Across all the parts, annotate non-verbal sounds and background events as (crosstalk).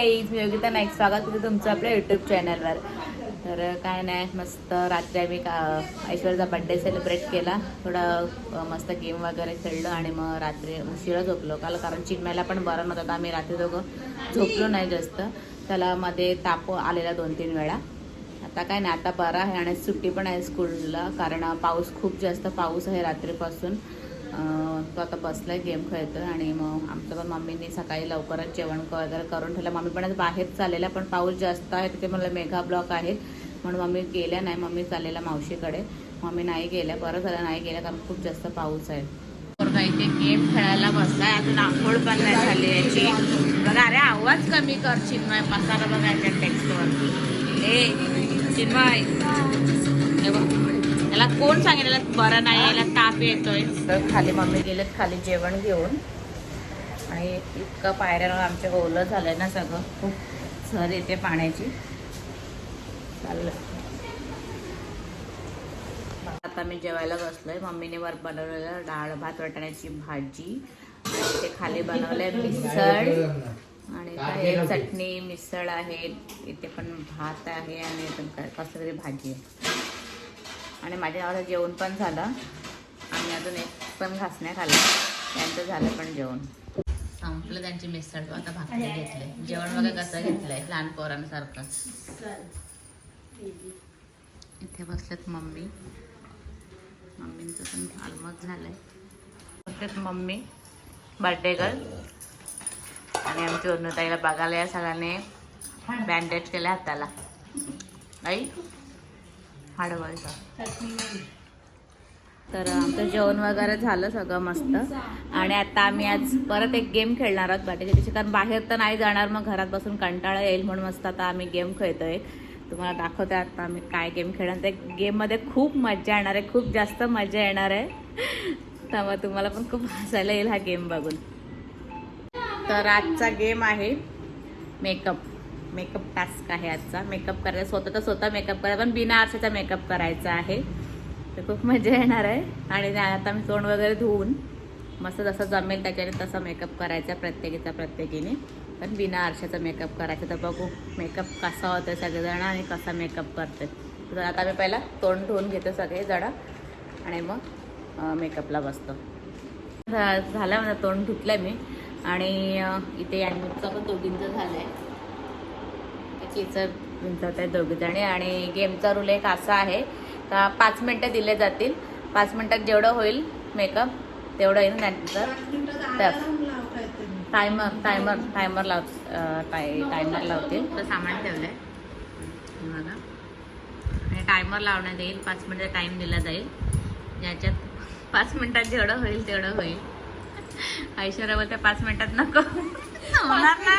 Guys मी योगिता नाईक स्वागत होते तुमचं आपल्या यूट्यूब चॅनलवर तर काय नाही मस्त रात्री आम्ही का ऐश्वर्याचा बड्डे सेलिब्रेट केला. थोडं मस्त गेम वगैरे खेळलो आणि मग रात्री उशिरा झोपलो. काल कारण चिन्मयला पण बरं नव्हतं तर आम्ही रात्री दोघं झोपलो नाही जास्त. त्याला मध्ये ताप आलेला दोन तीन वेळा. आता काय नाही आता बरं आहे आणि सुट्टी पण आहे स्कूलला कारण पाऊस खूप जास्त पाऊस आहे रात्रीपासून. तो आता बसला आहे गेम खेळतोय आणि मग आमचं पण मम्मीनी सकाळी लवकरच जेवण वगैरे करून ठेवलं. मम्मी पण आज बाहेर चाललेला पण पाऊस जास्त आहे तिथे मला मेघा ब्लॉक आहेत. म्हणून मम्मी गेल्या नाही मम्मी चाललेल्या मावशीकडे. मम्मी नाही गेल्या बरं झालं नाही गेल्या कारण खूप जास्त पाऊस आहे. इथे गेम खेळायला बसलाय अजून आंघोळ पण नाही झाली याची. बघा अरे आवाज कमी कर चिन्मय मसाला बघायच्या टेक्स्टवर ए चिन्मय. हे बघ. याला कोण सांगितलं बरं नाही याला ताप येतोय. तर खाली मम्मी गेलेत खाली जेवण घेऊन. आणि इतकं पायऱ्यावर आमच्या ओलं झालंय ना सगळं. खूप झर येते पाण्याची. चाललं. आता मी जेवायला बसलोय. मम्मीने वर बनवलेलं डाळ भात वाटाण्याची भाजी. ते खाली बनवलंय मिसळ. आणि काय चटणी मिसळ आहे. इथे पण भात आहे आणि कसं तरी भाजी आहे. आणि माझ्या नावाचं जेवण पण झालं. आम्ही अजून एक पण घासण्या नाही त्यांचं झालं पण जेवण. संपलं त्यांची मिसळ आता भाकरी घेतले. जेवण वगैरे कसं घेतलंय. लहान पोरांसारखं. इथे बसलेत मम्मी. मम्मींचं पण ऑलमोस्ट झालंय. बसलेत मम्मी. बर्थडे गर्ल आणि आमची अनुताईला बघायला या सगळ्यांनी बँडेज केलं हाताला. आई? हाडवळचा तर आमचं जेवण वगैरे झालं सगळं मस्त. आणि आता आम्ही आज परत एक गेम खेळणार आहोत बाटेच्या दिवशी कारण बाहेर तर नाही जाणार मग घरात बसून कंटाळा येईल म्हणून मस्त आता आम्ही गेम खेळतोय. तुम्हाला दाखवते आता आम्ही काय गेम खेळणार. त्या गेममध्ये खूप मजा येणार आहे खूप जास्त मजा येणार आहे. त्यामुळे तुम्हाला पण खूप हसायला येईल हा गेम बघून. तर आजचा गेम आहे मेकअप. मेकअप टास्क आहे आजचा. मेकअप करायचा स्वतः तर स्वतः मेकअप करायचा पण बिना आरशाचा मेकअप करायचा आहे. तर खूप मजा येणार आहे. आणि आता मी तोंड वगैरे धुवून मस्त जसं जमेल त्याच्याने तसा मेकअप करायचा प्रत्येकीचा प्रत्येकीने. पण बिना आरशाचा मेकअप करायचा. तर बघू मेकअप कसा होतो सगळेजण आणि कसा मेकअप करते तर आता मी पहिला तोंड धुवून घेतो सगळेजण आणि मग मेकअपला बसतो. झा- झालं माझं तोंड धुतलं मी. आणि इथे यांचं पण दोघींचं झालं आहे चिचर विंचत आहे दोघीजणी आणि गेमचा रूल एक असा आहे का पाच मिनटं दिले जातील. पाच मिनटात जेवढं होईल मेकअप तेवढं येईल नंतर. टायमर टायमर टायमर लाव टाय टायमर लावतील. तर सामान ठेवलं आहे बघा. आणि टायमर लावण्यात येईल पाच मिनटं टाईम दिला जाईल. ज्याच्यात पाच मिनटात जेवढं होईल तेवढं होईल. ऐश्वर्या बोलते पाच मिनटात नको. होणार नाही.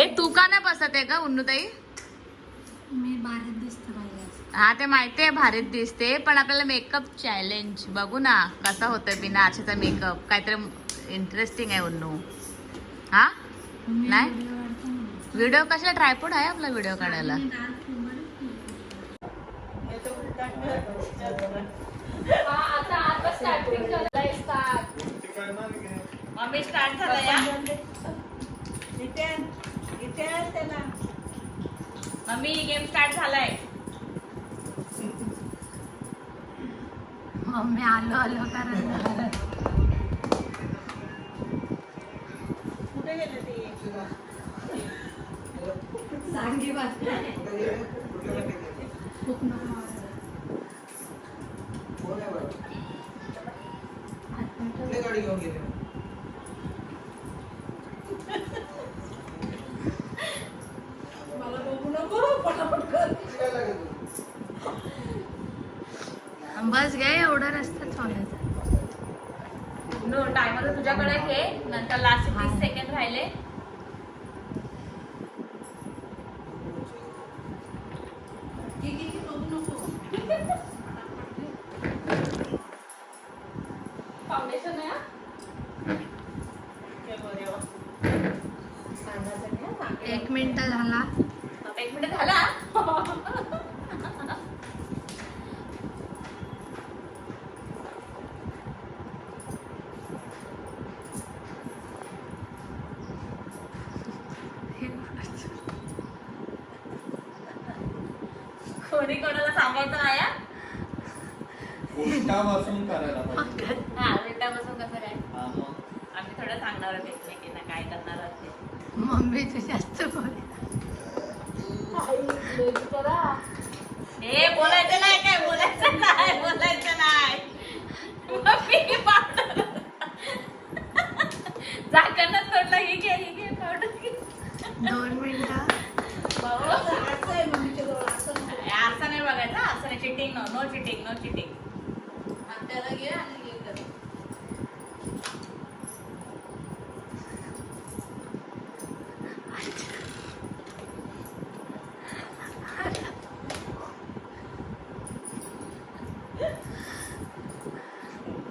ए तू का नाही बसत आहे का उन्नुताई? मी भारी दिसते पाहिजे हा ते माहिती आहे भारीत दिसते पण आपल्याला मेकअप चॅलेंज बघू ना कसा होतोय बिना आरशाचा मेकअप काहीतरी इंटरेस्टिंग आहे उन्नू. हा? नाही? व्हिडिओ कशाला? ट्रायपोड आहे आपला व्हिडिओ काढायला. मम्मी स्टार्ट झाला या. मम्मी गेम स्टार्ट झालाय. मम्मी आलो आलो कारण सांगी गाडी टायमर तुझ्याकडे घे नंतर लास्ट तीस सेकंड राहिले फाउंडेशन आहे एक मिनिट झाला एक मिनिट झाला कोणी कोणाला सांगायचं हा? उलटापासून करायला पाहिजे. हा उलटापासून कसं काय? हा मग. आम्ही थोडं सांगणार आहोत एकमेकींना काय करणार आहोत ते. मम्मी तू जास्त बोल. हे बोलायचं नाही काय? बोलायचं नाही बोलायचं नाही. मम्मी पावडर झाकणच तोडलं ही घे ही घे पावडर दोन मिनिटं. नाही बघायचं. असं नाही cheating no no cheating no cheating त्याला घे आणि घे कर.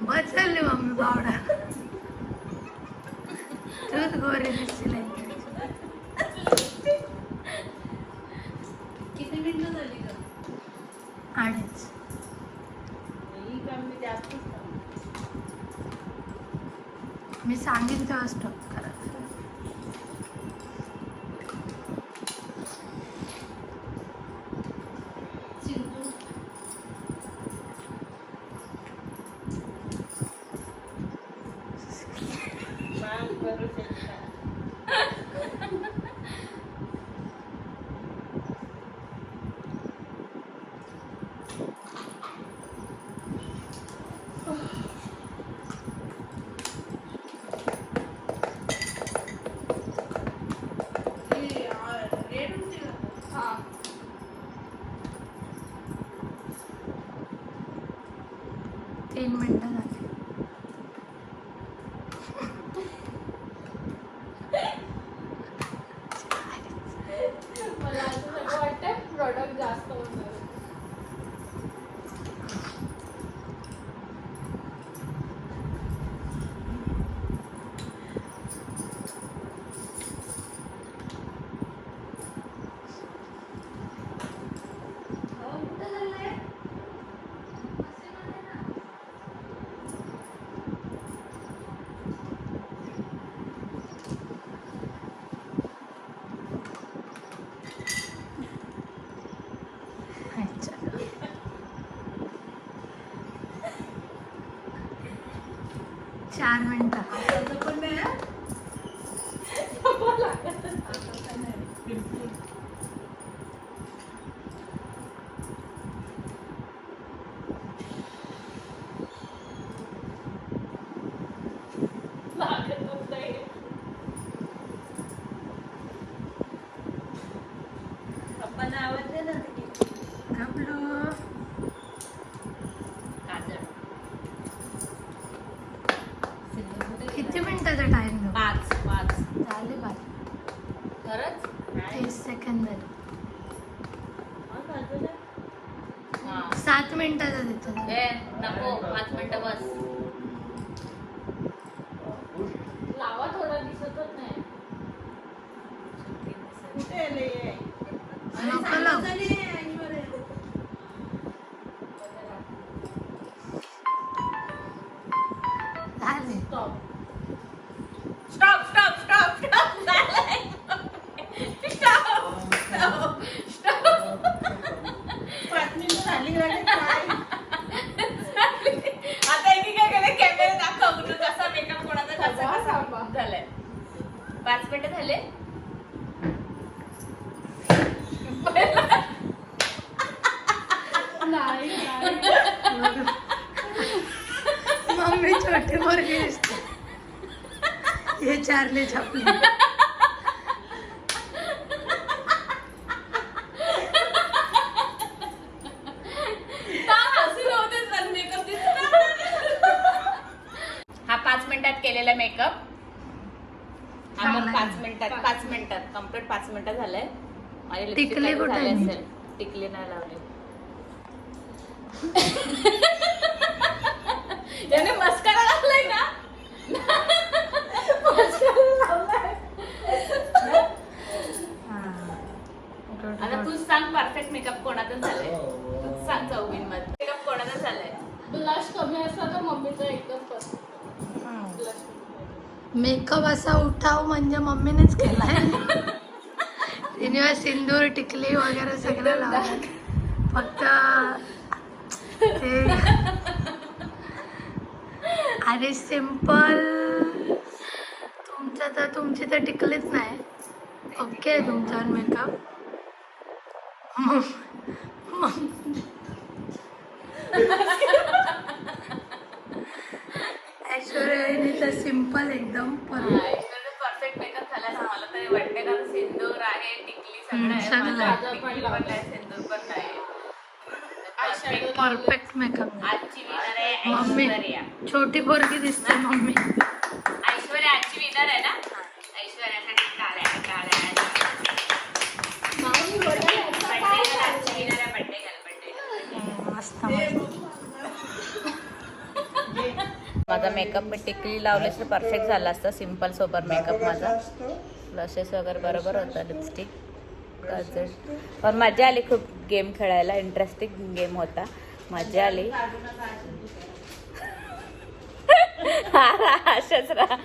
बदलली मम्मी पावडर तूच गोरी दिसतील whoever's in here. चार मिनिटं लागतच नाही पप्पांना आवडते ना ते गबलू काजळ किती मिनिटाचा टाइम देऊ पाच पाच झाले पाच खरंच तीस सेकंद झाले हा सात मिनिटाचा देतो ए नको पाच मिनिटं बस लावा थोडा दिसतच नाही नको लावू. झाले चारले दिसत हा पाच मिनिटात केलेला मेकअप हा मग पाच. मिनिटात पाच मिनिटात. कंप्लीट पाच मिनिटं झालंय. माझी lipstick टिकली कुठे झाली? असेल. टिकली नाही लावली. (laughs) याने मस्करा लावलाय ना आता तूच सांग परफेक्ट मेकअप कोणाचा झालाय. सांग चौघीन मध्ये मेकअप कोणाचा झालाय. ब्लश कमी असला तर मम्मीचं एकदम परफेक्ट मेकअप असा उठाव म्हणजे मम्मीनेच केलाय. तिने सिंदूर टिकली वगैरे सगळं लावलं. फक्त अरे सिंपल तुमचं तर तुमची तर टिकलीच नाही. ओके आहे तुमच्यावर मेकअप ऐश्वर्याने तर सिंपल एकदम परफेक्ट परफेक्ट मेकअप झाला असं मला तरी वाटते कारण सिंदूर आहे टिकली सगळं आहे. सगळं आहे. पण सिंदूर Perfect. परफेक्ट मेकअप आजची विनर आहे ऐश्वर्या. छोटी पोरगी दिसते मम्मी. ऐश्वर्या आजची विनर आहे ना? ऐश्वर्यासाठी टाळ्या टाळ्या माझा मेकअप मी टिकली लावले तर परफेक्ट झाला असतं. सिंपल सोबर मेकअप माझा. ब्लशेस वगैरे बरोबर होतं लिपस्टिक काजळ पण मजा आली खूप गेम खेळायला. इंटरेस्टिंग गेम होता. मजा आली. (laughs) हा अशाच राहा.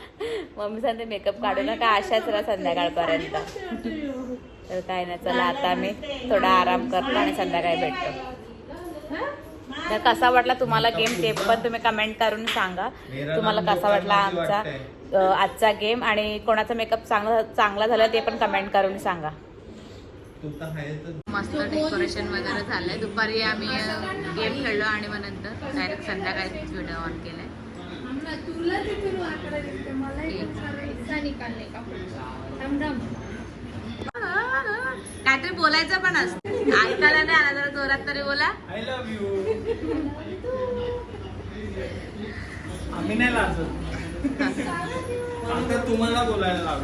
मम्मी सांगते मेकअप काढू नका. अशाच राहा संध्याकाळपर्यंत. (laughs) तर काय नाही चला आता मी थोडा आराम करतो आणि संध्याकाळी भेटतो. तर कसा वाटला तुम्हाला गेम? ते पण तुम्ही कमेंट करून सांगा. तुम्हाला कसा वाटला आमचा आजचा गेम? आणि कोणाचा मेकअप चांगला चांगला झाला ते पण कमेंट करून सांगा. मस्त डेकोरेशन वगैरे झालंय. दुपारी आम्ही गेम खेळलो आणि मग नंतर डायरेक्ट संध्याकाळी व्हिडिओ ऑन केलाय. काहीतरी बोलायचं पण असतं. ऐकायला नाही आला जरा जोरात तरी बोला. आय लव्ह यू आम्ही नाही लाजत. आता तुम्हाला बोलायला.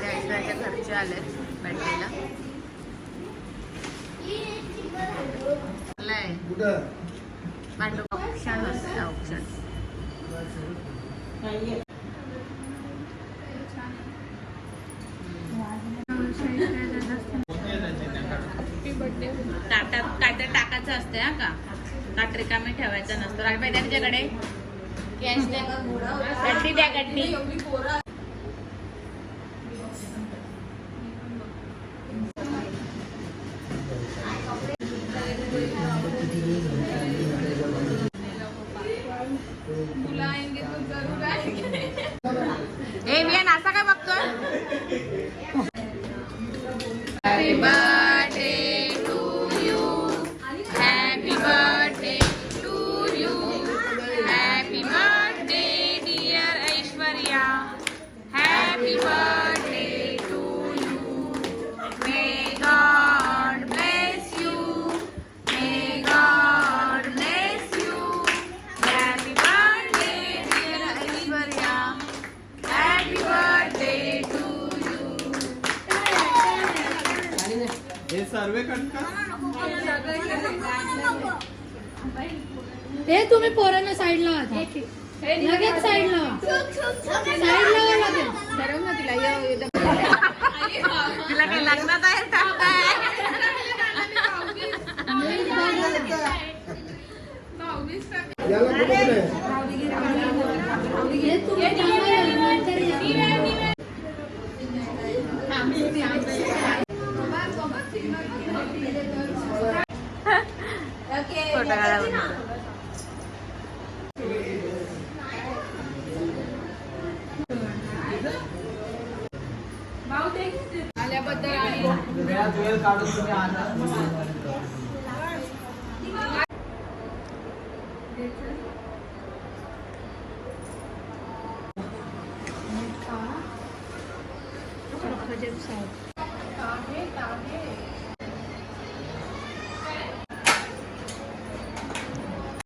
ऐश्वर्याच्या घरचे आले बर्थडेला ऑप्शन असते ऑप्शन असते हा का? ताट रिकामी ठेवायचं नसतं. राजबाई द्या तिच्याकडे. गड्डी द्या गड्डी. लगेच साईडला साईडला लगेच. तिला. काही लग्नात आहे? का काय हे तुम्ही थांबा, नंतर या. फोटो काढा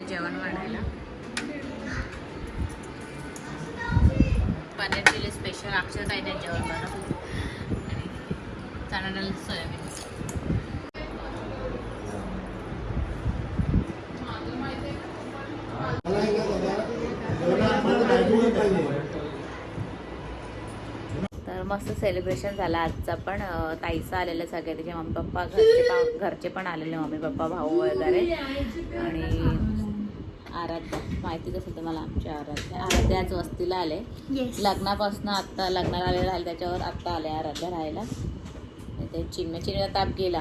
जेवण वाढायला. पनीर चिली स्पेशल अक्षर काही नाही जेवण बनवत डाळ सोयाबीन तर मस्त सेलिब्रेशन झालं आजचं पण. ताईचं आलेलं सगळे तिचे मम्मी पप्पा घरचे पा घरचे पण आलेले मम्मी पप्पा भाऊ वगैरे. आणि आराध्या. माहितीच असेल तुम्हाला आमच्या आराध्या. आराध्या आज वस्तीला आले. लग्नापासून आत्ता लग्नाला आले राहिले त्याच्यावर आत्ता आले आराध्या राहायला. ते चिन्मय चिन्मयचा ताप गेला.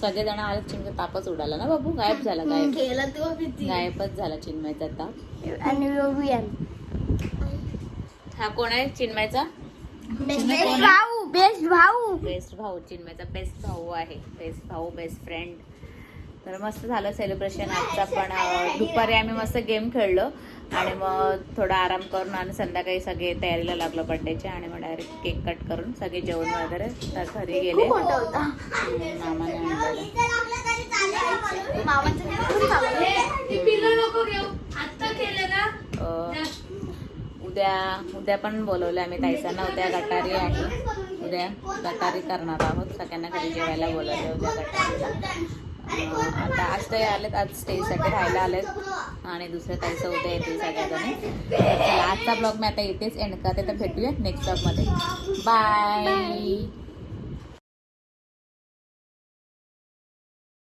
सगळेजण आले चिन्मयचा तापच उडाला ना बाबू? गायब झाला गायब. गेला तेव्हा गायबच झाला चिन्मयचा ताप. आणि रोबियन हा कोण आहे चिन्मयचा बेस्ट भाऊ बेस्ट भाऊ. बेस्ट भाऊ चिन्मयचा बेस्ट भाऊ आहे. बेस्ट भाऊ बेस्ट फ्रेंड तर मस्त झालं सेलिब्रेशन आजचा पण दुपारी आम्ही मस्त गेम खेळलो. आणि मग थोडा आराम करून आणि संध्याकाळी सगळे तयारीला लागलो बड्डेच्या आणि मग डायरेक्ट केक कट करून सगळे जेवण वगैरे तर घरी गेले. मामाने उद्या उद्या पण बोलवलं आम्ही ताईसांना उद्या गटारी आहे. उद्या गटारी करणार आहोत. सगळ्यांना घरी जेवायला बोलवलं उद्या गटारीला. आता आज ते आलेत आज स्टेजसाठी राहायला आलेत. आणि दुसऱ्या ताईचं उद्या येतील सगळ्याजणी. चला आजचा ब्लॉग मी आता इथेच एंड करते. तर भेटूया नेक्स्ट ब्लॉगमध्ये बाय